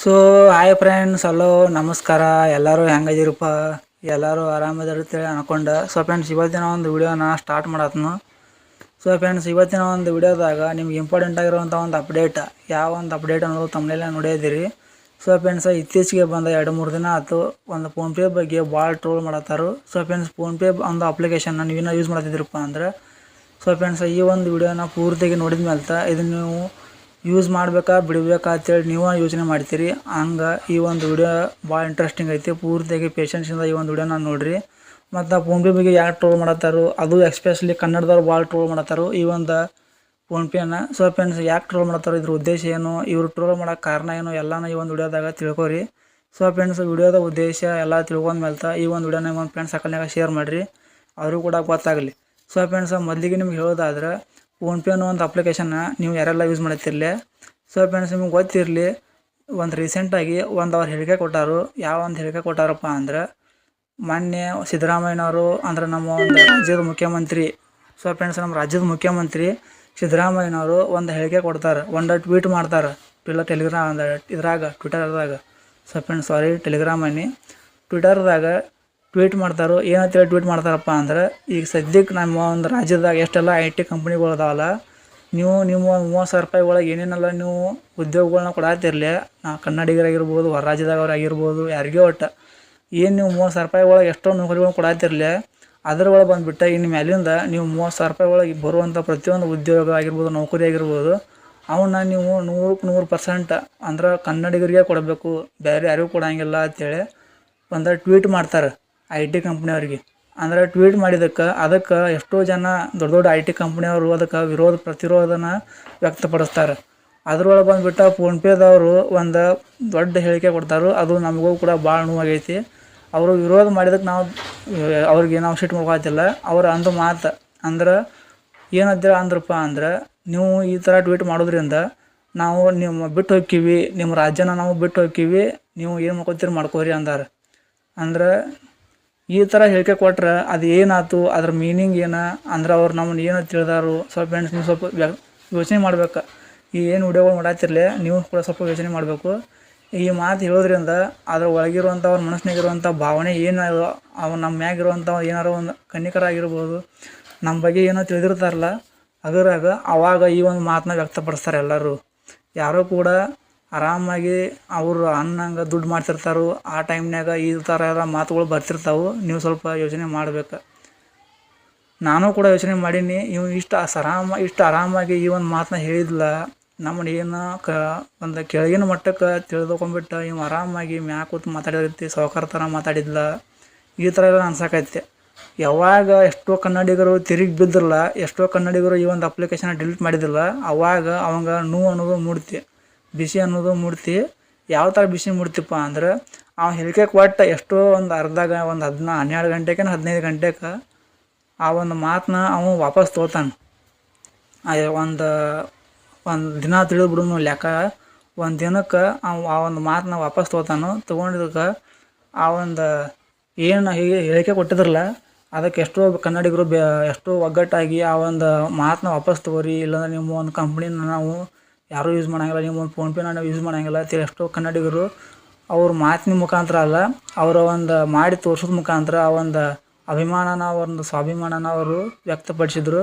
So hi friends hello ನಮಸ್ಕಾರ ಎಲ್ಲರೂ ಹೆಂಗದಿರಪ್ಪ ಎಲ್ಲರೂ ಆರಾಮದಿರುತ್ತೇಳಿ ಅನ್ಕೊಂಡ ಸೊ ಫ್ರೆಂಡ್ಸ್ ಇವತ್ತಿನ ಒಂದು ವಿಡಿಯೋನ ಸ್ಟಾರ್ಟ್ ಮಾಡತ್ನು ಸೊ ಫ್ರೆಂಡ್ಸ್ ಇವತ್ತಿನ ಒಂದು ವಿಡಿಯೋದಾಗ ನಿಮ್ಗೆ ಇಂಪಾರ್ಟೆಂಟ್ ಆಗಿರುವಂಥ ಒಂದು ಅಪ್ಡೇಟ್ ಯಾವ ಒಂದು ಅಪ್ಡೇಟ್ ಅನ್ನೋದು ತಮ್ಮನೆಲ್ಲ ನೋಡಿದಿರಿ ಸೊ ಫ್ರೆಂಡ್ಸ್ ಇತ್ತೀಚೆಗೆ ಬಂದ ಎರಡು ಮೂರು ದಿನ ಆಯ್ತು ಒಂದು ಫೋನ್ಪೇ ಬಗ್ಗೆ ಭಾಳ ಟ್ರೋಲ್ ಮಾಡತ್ತಾರು ಸೊ ಫ್ರೆಂಡ್ಸ್ ಫೋನ್ಪೇ ಒಂದು ಅಪ್ಲಿಕೇಶನ್ನ ನೀವೇನೋ ಯೂಸ್ ಮಾಡ್ತಿದ್ದೀರಪ್ಪ ಅಂದ್ರೆ ಸೊ ಫ್ರೆಂಡ್ಸ್ ಈ ಒಂದು ವಿಡಿಯೋನ ಪೂರ್ತಿಗೆ ನೋಡಿದ ಮೇಲೆ ಇದನ್ನು ನೀವು ಯೂಸ್ ಮಾಡಬೇಕಾ, ಬಿಡಬೇಕಾ ಅಂತೇಳಿ ನೀವು ಯೋಚನೆ ಮಾಡ್ತೀರಿ. ಹಂಗೆ ಈ ಒಂದು ವಿಡಿಯೋ ಭಾಳ ಇಂಟ್ರೆಸ್ಟಿಂಗ್ ಐತಿ. ಪೂರ್ತಿಯಾಗಿ ಪೇಷನ್ಸಿಂದ ಈ ಒಂದು ವಿಡಿಯೋನ ನೋಡ್ರಿ. ಮತ್ತು ಫೋನ್ಪೇ ಬಗ್ಗೆ ಯಾರು ಟ್ರೋಲ್ ಮಾಡತ್ತಾರೋ, ಅದು ಎಕ್ಸ್ಪೆಷಲಿ ಕನ್ನಡದವ್ರು ಭಾಳ ಟ್ರೋಲ್ ಮಾಡತ್ತಾರು, ಈ ಒಂದು ಫೋನ್ಪೇನ ಸೊ ಫ್ರೆಂಡ್ಸ್ ಯಾಕೆ ಟ್ರೋಲ್ ಮಾಡತ್ತಾರೋ, ಇದ್ರ ಉದ್ದೇಶ ಏನು, ಇವರು ಟ್ರೋಲ್ ಮಾಡೋಕೆ ಕಾರಣ ಏನು, ಎಲ್ಲನೂ ಈ ಒಂದು ವಿಡಿಯೋದಾಗ ತಿಳ್ಕೊರಿ. ಸೊ ಫ್ರೆಂಡ್ಸ್ ವಿಡಿಯೋದ ಉದ್ದೇಶ ಎಲ್ಲ ತಿಳ್ಕೊಂಡ್ ಮೇಲೆ ಈ ಒಂದು ವಿಡಿಯೋನ ಒಂದು ಫ್ರೆಂಡ್ಸ್ ಸಕಲ್ನಾಗ ಶೇರ್ ಮಾಡಿರಿ. ಅವರು ಕೂಡ ಗೊತ್ತಾಗಲಿ. ಸೊ ಫ್ರೆಂಡ್ಸ್ ಮೊದಲಿಗೆ ನಿಮ್ಗೆ ಹೇಳೋದಾದ್ರೆ ಫೋನ್ಪೇ ಅನ್ನೋ ಒಂದು ಅಪ್ಲಿಕೇಶನ್ನ ನೀವು ಯಾರೆಲ್ಲ ಯೂಸ್ ಮಾಡತ್ತಿರಲಿ ಸೊ ಫ್ರೆಂಡ್ಸ್ ನಿಮ್ಗೆ ಗೊತ್ತಿರಲಿ, ಒಂದು ರೀಸೆಂಟಾಗಿ ಒಂದು ಅವ್ರು ಹೇಳಿಕೆ ಕೊಟ್ಟಾರು. ಯಾವ ಒಂದು ಹೇಳಿಕೆ ಕೊಟ್ಟಾರಪ್ಪ ಅಂದರೆ, ಮೊನ್ನೆ ಸಿದ್ದರಾಮಯ್ಯನವರು ಅಂದರೆ ನಮ್ಮ ಒಂದು ರಾಜ್ಯದ ಮುಖ್ಯಮಂತ್ರಿ ಸೊ ಫ್ರೆಂಡ್ಸ್ ನಮ್ಮ ರಾಜ್ಯದ ಮುಖ್ಯಮಂತ್ರಿ ಸಿದ್ದರಾಮಯ್ಯನವರು ಒಂದು ಹೇಳಿಕೆ ಕೊಡ್ತಾರೆ. ಒಂದು ಟ್ವೀಟ್ ಮಾಡ್ತಾರೆ. ಇಲ್ಲ ಟೆಲಿಗ್ರಾಮ್ ಅಂದ್ರೆ ಇದ್ರಾಗ ಟ್ವಿಟರ್ದಾಗ ಸೊ ಫ್ರೆಂಡ್ಸ್ ಸಾರಿ ಟೆಲಿಗ್ರಾಮ್ ಅನ್ನಿ. ಟ್ವಿಟರ್ದಾಗ ಟ್ವೀಟ್ ಮಾಡ್ತಾರೋ ಏನಂತೇಳಿ ಟ್ವೀಟ್ ಮಾಡ್ತಾರಪ್ಪ ಅಂದ್ರೆ, ಈಗ ಸದ್ಯಕ್ಕೆ ನಮ್ಮ ಒಂದು ರಾಜ್ಯದಾಗ ಎಷ್ಟೆಲ್ಲ ಐ ಟಿ ಕಂಪ್ನಿಗಳು ಅದಾವಲ್ಲ, ನೀವು ನಿಮ್ಮ ಮೂವತ್ತು ಸಾವಿರ ರೂಪಾಯಿ ಒಳಗೆ ಏನೇನೆಲ್ಲ ನೀವು ಉದ್ಯೋಗಗಳನ್ನ ಕೊಡಾತಿರ್ಲಿ, ನಾ ಕನ್ನಡಿಗರಾಗಿರ್ಬೋದು ಹೊರ ರಾಜ್ಯದವ್ರು ಯಾರಿಗೋ ಒಟ್ಟು, ಏನು ನೀವು ಮೂವತ್ತು ಸಾವಿರ ರೂಪಾಯಿ ಒಳಗೆ ಎಷ್ಟೋ ನೌಕರಿಗಳನ್ನ ಕೊಡಾತಿರ್ಲಿ ಅದರೊಳಗೆ ಬಂದುಬಿಟ್ಟು ಇನ್ನು ಮ್ಯಾಲಿಂದ ನೀವು ಮೂವತ್ತು ಸಾವಿರ ರೂಪಾಯಿ ಒಳಗೆ ಬರುವಂಥ ಪ್ರತಿಯೊಂದು ಉದ್ಯೋಗ ಆಗಿರ್ಬೋದು, ನೌಕರಿ ಆಗಿರ್ಬೋದು, ಅವನ್ನ ನೀವು ನೂರಕ್ಕೆ ನೂರು ಪರ್ಸೆಂಟ್ ಅಂದ್ರೆ ಕನ್ನಡಿಗರಿಗೆ ಕೊಡಬೇಕು, ಬೇರೆ ಯಾರಿಗೂ ಕೊಡಂಗಿಲ್ಲ ಅಂತೇಳಿ ಒಂದು ಟ್ವೀಟ್ ಮಾಡ್ತಾರೆ. ಐ ಟಿ ಕಂಪ್ನಿಯವ್ರಿಗೆ ಅಂದ್ರೆ ಟ್ವೀಟ್ ಮಾಡಿದ್ದಕ್ಕೆ, ಅದಕ್ಕೆ ಎಷ್ಟೋ ಜನ ದೊಡ್ಡ ದೊಡ್ಡ ಐ ಟಿ ಕಂಪ್ನಿಯವರು ಅದಕ್ಕೆ ವಿರೋಧ ಪ್ರತಿರೋಧನ ವ್ಯಕ್ತಪಡಿಸ್ತಾರೆ. ಅದ್ರೊಳಗೆ ಬಂದುಬಿಟ್ಟು ಫೋನ್ಪೇದವರು ಒಂದು ದೊಡ್ಡ ಹೇಳಿಕೆ ಕೊಡ್ತಾರೆ, ಅದು ನಮಗೂ ಕೂಡ ಭಾಳ ನೋವಾಗೈತಿ. ಅವರು ವಿರೋಧ ಮಾಡಿದಕ್ಕೆ ನಾವು, ಅವ್ರಿಗೆ ನಾವು ಸಿಟ್ಟು ಮಾಡ್ಕೋತಿಲ್ಲ ಅವ್ರು ಅಂದ ಮಾತು ಅಂದ್ರೆ, ಏನಂತೀರ ಅಂದ್ರಪ್ಪ ಅಂದ್ರೆ, ನೀವು ಈ ಥರ ಟ್ವೀಟ್ ಮಾಡೋದ್ರಿಂದ ನಾವು ನಿಮ್ಮ ಬಿಟ್ಟು ಹೋಕ್ಕೀವಿ ನಿಮ್ಮ ರಾಜ್ಯನ ನಾವು ಬಿಟ್ಟು ಹೋಕ್ಕೀವಿ ನೀವು ಏನು ಮಾಡ್ಕೋತೀರಿ ಮಾಡ್ಕೋರಿ ಅಂದಾರೆ. ಅಂದ್ರೆ ಈ ಥರ ಹೇಳಿಕೆ ಕೊಟ್ರೆ ಅದು ಏನಾಯ್ತು, ಅದ್ರ ಮೀನಿಂಗ್ ಏನು, ಅಂದ್ರೆ ಅವ್ರು ನಮ್ಮನ್ನು ಏನು ತಿಳಿದಾರು, ಸ್ವಲ್ಪ ಫ್ರೆಂಡ್ಸ್ ನೀವು ಸ್ವಲ್ಪ ಯೋಚನೆ ಮಾಡ್ಬೇಕು. ಈ ಏನು ವಿಡಿಯೋಗಳು ಮಾಡತ್ತಿರಲಿ ನೀವು ಕೂಡ ಸ್ವಲ್ಪ ಯೋಚನೆ ಮಾಡಬೇಕು. ಈ ಮಾತು ಹೇಳೋದ್ರಿಂದ ಅದ್ರ ಒಳಗಿರುವಂಥ ಅವ್ರ ಮನಸ್ಸಿನಾಗಿರುವಂಥ ಭಾವನೆ ಏನು ಅವ ನಮ್ಮ ಮ್ಯಾಗಿರುವಂಥ ಏನಾರ ಒಂದು ಕನ್ನಿಕರ ಆಗಿರ್ಬೋದು ನಮ್ಮ ಬಗ್ಗೆ ಏನೋ ತಿಳಿದಿರ್ತಾರಲ್ಲ, ಅದರಾಗ ಅವಾಗ ಈ ಒಂದು ಮಾತನ್ನ ವ್ಯಕ್ತಪಡಿಸ್ತಾರೆ ಎಲ್ಲರೂ. ಯಾರೂ ಕೂಡ ಆರಾಮಾಗಿ ಅವರು ಅನ್ನಂಗೆ ದುಡ್ಡು ಮಾಡ್ತಿರ್ತಾರೆ. ಆ ಟೈಮ್ನಾಗ ಈ ಥರ ಎಲ್ಲ ಮಾತುಗಳು ಬರ್ತಿರ್ತಾವೆ. ನೀವು ಸ್ವಲ್ಪ ಯೋಚನೆ ಮಾಡ್ಬೇಕು. ನಾನು ಕೂಡ ಯೋಚನೆ ಮಾಡೀನಿ. ಇವ್ ಇಷ್ಟು ಆರಾಮ ಇಷ್ಟು ಆರಾಮಾಗಿ ಈ ಒಂದು ಮಾತನ್ನ ಹೇಳಿದ್ಲ. ನಮ್ಮನ್ನ ಏನು ಕ, ಒಂದು ಕೆಳಗಿನ ಮಟ್ಟಕ್ಕೆ ತಿಳಿದುಕೊಂಡ್ಬಿಟ್ಟು ಇವ್ ಆರಾಮಾಗಿ ಮ್ಯಾಗ ಕೂತು ಮಾತಾಡಿರ್ತಿ ಸಾವ್ಕಾರ ಥರ ಮಾತಾಡಿದ್ಲ. ಈ ಥರ ಎಲ್ಲ ಅನ್ಸಕೈತೆ. ಯಾವಾಗ ಎಷ್ಟೋ ಕನ್ನಡಿಗರು ತಿರುಗಿ ಬಿದ್ದಿರಲ್ಲ ಎಷ್ಟೋ ಕನ್ನಡಿಗರು ಈ ಒಂದು ಅಪ್ಲಿಕೇಶನ್ ಡಿಲೀಟ್ ಮಾಡಿದಿಲ್ಲ ಅವಾಗ ಅವಂಗ ನೋವು ಅನ್ನೋದು ಮೂಡ್ತಿ. ಬಿಸಿ ಅನ್ನೋದು ಮೂಡ್ತಿ ಯಾವ ಥರ ಬಿಸಿ ಮೂಡ್ತಿಪ್ಪ ಅಂದ್ರೆ ಅವ ಹೇಳಿಕೆ ಕೊಟ್ಟು ಎಷ್ಟೋ ಒಂದು ಅರ್ಧಾಗ ಒಂದು ಹದಿನಾ ಹನ್ನೆರಡು ಗಂಟೆಗೆ ಹದಿನೈದು ಗಂಟೆಗೆ ಆ ಒಂದು ಮಾತನ್ನ ಅವನು ವಾಪಸ್ ತೊಗೋತಾನೆ ಒಂದು ಒಂದು ದಿನ ತಿಳಿದ್ಬಿಡುನು ಲೆಕ್ಕ. ಒಂದು ದಿನಕ್ಕೆ ಅವ ಆ ಒಂದು ಮಾತನ್ನ ವಾಪಸ್ ತೊಗೋತಾನು ತೊಗೊಂಡಿದ್ದಕ್ಕೆ ಆ ಒಂದು ಏನು ಹೀಗೆ ಹೇಳಿಕೆ ಕೊಟ್ಟಿದ್ರಲ್ಲ ಅದಕ್ಕೆ ಎಷ್ಟೋ ಕನ್ನಡಿಗರು ಬೆ, ಎಷ್ಟೋ ಒಗ್ಗಟ್ಟಾಗಿ ಆ ಒಂದು ಮಾತನ್ನ ವಾಪಸ್ ತೊಗೋರಿ, ಇಲ್ಲಾಂದ್ರೆ ನಿಮ್ಮ ಒಂದು ಕಂಪ್ನಿನ ನಾವು ಯಾರೂ ಯೂಸ್ ಮಾಡಂಗಿಲ್ಲ ನಿಮ್ಮ ಒಂದು ಫೋನ್ಪೇನ ನಾವು ಯೂಸ್ ಮಾಡೋಂಗಿಲ್ಲ ಅಂತೇಳಿ ಎಷ್ಟೋ ಕನ್ನಡಿಗರು ಅವ್ರ ಮಾತಿನ ಮುಖಾಂತರ ಅಲ್ಲ, ಅವರ ಒಂದು ಮಾಡಿ ತೋರ್ಸೋದ್ ಮುಖಾಂತರ ಆ ಒಂದು ಅಭಿಮಾನನ, ಒಂದು ಸ್ವಾಭಿಮಾನನ ಅವರು ವ್ಯಕ್ತಪಡಿಸಿದ್ರು.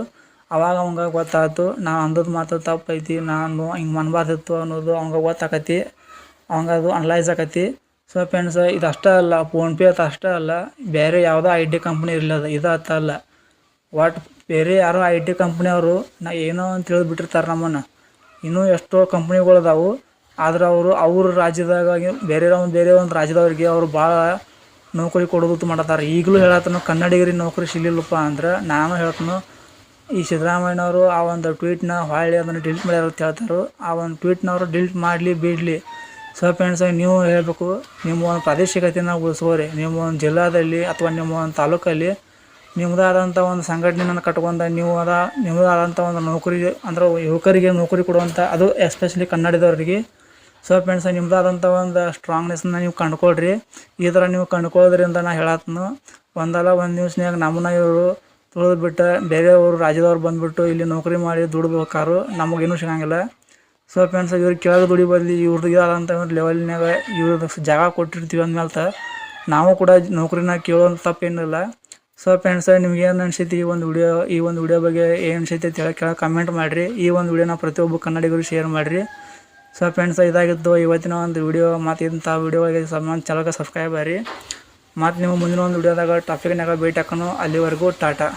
ಅವಾಗ ಅವಂಗ ಗೊತ್ತಾಯ್ತು ನಾವು ಅಂದದ ಮಾತು ತಪ್ಪೈತಿ, ನಾನು ಹಿಂಗೆ ಮನ್ಬಾರ್ದಿತ್ತು ಅನ್ನೋದು ಅವಂಗ ಗೊತ್ತಾಕತಿ, ಅವಂಗ ಅದು ಅನಲೈಸ್ ಆಕತಿ. ಸೊ ಫ್ರೆಂಡ್ಸ್ ಇದು ಅಷ್ಟೇ ಅಲ್ಲ ಫೋನ್ಪೇ ಅಂತ ಅಷ್ಟೇ ಅಲ್ಲ, ಬೇರೆ ಯಾವುದೋ ಐ ಟಿ ಕಂಪ್ನಿ ಇರಲಿಲ್ಲ ಅದು ಇದು ಅತ್ತ ಅಲ್ಲ. ವಾಟ್ ಬೇರೆ ಯಾರೋ ಐ ಟಿ ಕಂಪ್ನಿಯವರು ನಾ ಏನೋ ಅಂತ ತಿಳಿದ್ಬಿಟ್ಟಿರ್ತಾರೆ ನಮ್ಮನ್ನು. ಇನ್ನೂ ಎಷ್ಟೋ ಕಂಪ್ನಿಗಳು ಅದಾವು ಆದ್ರೆ ಅವರು ಅವ್ರ ರಾಜ್ಯದಾಗ ಬೇರೆ ಒಂದು ಬೇರೆ ಒಂದು ರಾಜ್ಯದವ್ರಿಗೆ ಅವರು ಭಾಳ ನೌಕರಿ ಕೊಡೋದು ಮಾಡತ್ತಾರೆ ಈಗಲೂ ಹೇಳತ್ತನು ಕನ್ನಡಿಗರಿಗೆ ನೌಕರಿ ಸಿಗಲಿಲ್ಲಪ್ಪ ಅಂದ್ರೆ ನಾನು ಹೇಳ್ತನು ಈ ಸಿದ್ದರಾಮಯ್ಯನವರು ಆ ಒಂದು ಟ್ವೀಟ್ನ ಹೊಳ್ಳಿ ಅದನ್ನು ಡಿಲೀಟ್ ಮಾಡ್ಯಾರ ಅಂತ ಹೇಳ್ತಾರೆ. ಆ ಒಂದು ಟ್ವೀಟ್ನವರು ಡಿಲೀಟ್ ಮಾಡಲಿ ಬಿಡಲಿ. ಸೊ ಫ್ರೆಂಡ್ಸ್ ನೀವು ಹೇಳಬೇಕು, ನಿಮ್ಮ ಒಂದು ಪ್ರಾದೇಶಿಕತೆಯನ್ನು ಉಳಿಸ್ಕೋರಿ. ನಿಮ್ಮ ಒಂದು ಜಿಲ್ಲಾದಲ್ಲಿ ಅಥವಾ ನಿಮ್ಮ ಒಂದು ತಾಲೂಕಲ್ಲಿ ನಿಮ್ಮದಾದಂಥ ಒಂದು ಸಂಘಟನೆಯನ್ನು ಕಟ್ಕೊಂಡ, ನೀವು ಅದ ನಿಮ್ಮದಾದಂಥ ಒಂದು ನೌಕರಿ ಅಂದ್ರೆ ಯುವಕರಿಗೆ ನೌಕರಿ ಕೊಡುವಂಥ ಅದು ಎಸ್ಪೆಷಲಿ ಕನ್ನಡದವರಿಗೆ. ಸೊ ಫ್ರೆಂಡ್ಸ್ ನಿಮ್ಮದಾದಂಥ ಒಂದು ಸ್ಟ್ರಾಂಗ್ನೆಸ್ನ ನೀವು ಕಂಡುಕೊಳ್ರಿ. ಈ ಥರ ನೀವು ಕಂಡುಕೊಳ್ಳೋದ್ರಿಂದ ನಾ ಹೇಳತ್ನು, ಒಂದಲ್ಲ ಒಂದು ನ್ಯೂಸ್ನ್ಯಾಗ ನಮ್ಮನ್ನ ಇವರು ತುಳಿದ್ಬಿಟ್ಟು, ಬೇರೆಯವರು ರಾಜ್ಯದವ್ರು ಬಂದುಬಿಟ್ಟು ಇಲ್ಲಿ ನೌಕರಿ ಮಾಡಿ ದುಡ್ಬೇಕಾರು, ನಮಗೇನು ಸಿಗಂಗಿಲ್ಲ. ಸೊ ಫ್ರೆಂಡ್ಸ್ ಇವ್ರ ಕೆಳಗೆ ದುಡಿ ಬದಲಿ ಇವ್ರದ್ದು ಇದಾದಂಥ ಒಂದು ಲೆವೆಲ್ನಾಗ ಇವ್ರದ್ದು ಜಾಗ ಕೊಟ್ಟಿರ್ತೀವಿ ಅಂದ್ಮೇಲೆ ನಾವು ಕೂಡ ನೌಕರಿನ ಕೇಳೋ ತಪ್ಪೇನಿಲ್ಲ. ಸೊ ಫ್ರೆಂಡ್ಸ್ ನಿಮ್ಗೆ ಏನು ಅನಿಸೈತಿ ಈ ಒಂದು ವಿಡಿಯೋ ಈ ಒಂದು ವಿಡಿಯೋ ಬಗ್ಗೆ ಏನು ಅನಿಸೈತಿ ಅಂತ ಹೇಳಿ ಕೆಳಗೆ ಕಮೆಂಟ್ ಮಾಡಿರಿ. ಈ ಒಂದು ವಿಡಿಯೋನ ಪ್ರತಿಯೊಬ್ಬ ಕನ್ನಡಿಗರು ಶೇರ್ ಮಾಡಿರಿ. ಸೊ ಫ್ರೆಂಡ್ಸ್ ಇದಾಗಿದ್ದು ಇವತ್ತಿನ ಒಂದು ವಿಡಿಯೋ ಮತ್ತು ಇಂಥ ವಿಡಿಯೋಗಳಿಗೆ ಸಮಾನ ಚಾನಲ್ಗೆ ಸಬ್ಸ್ಕ್ರೈಬ್ ಆರಿ ಮತ್ತು ನೀವು ಮುಂದಿನ ಒಂದು ವಿಡಿಯೋದಾಗ ಟಾಪಿಕ್ನಾಗ ಭೇಟಿ ಹಾಕೋಣ. ಅಲ್ಲಿವರೆಗೂ ಟಾಟಾ.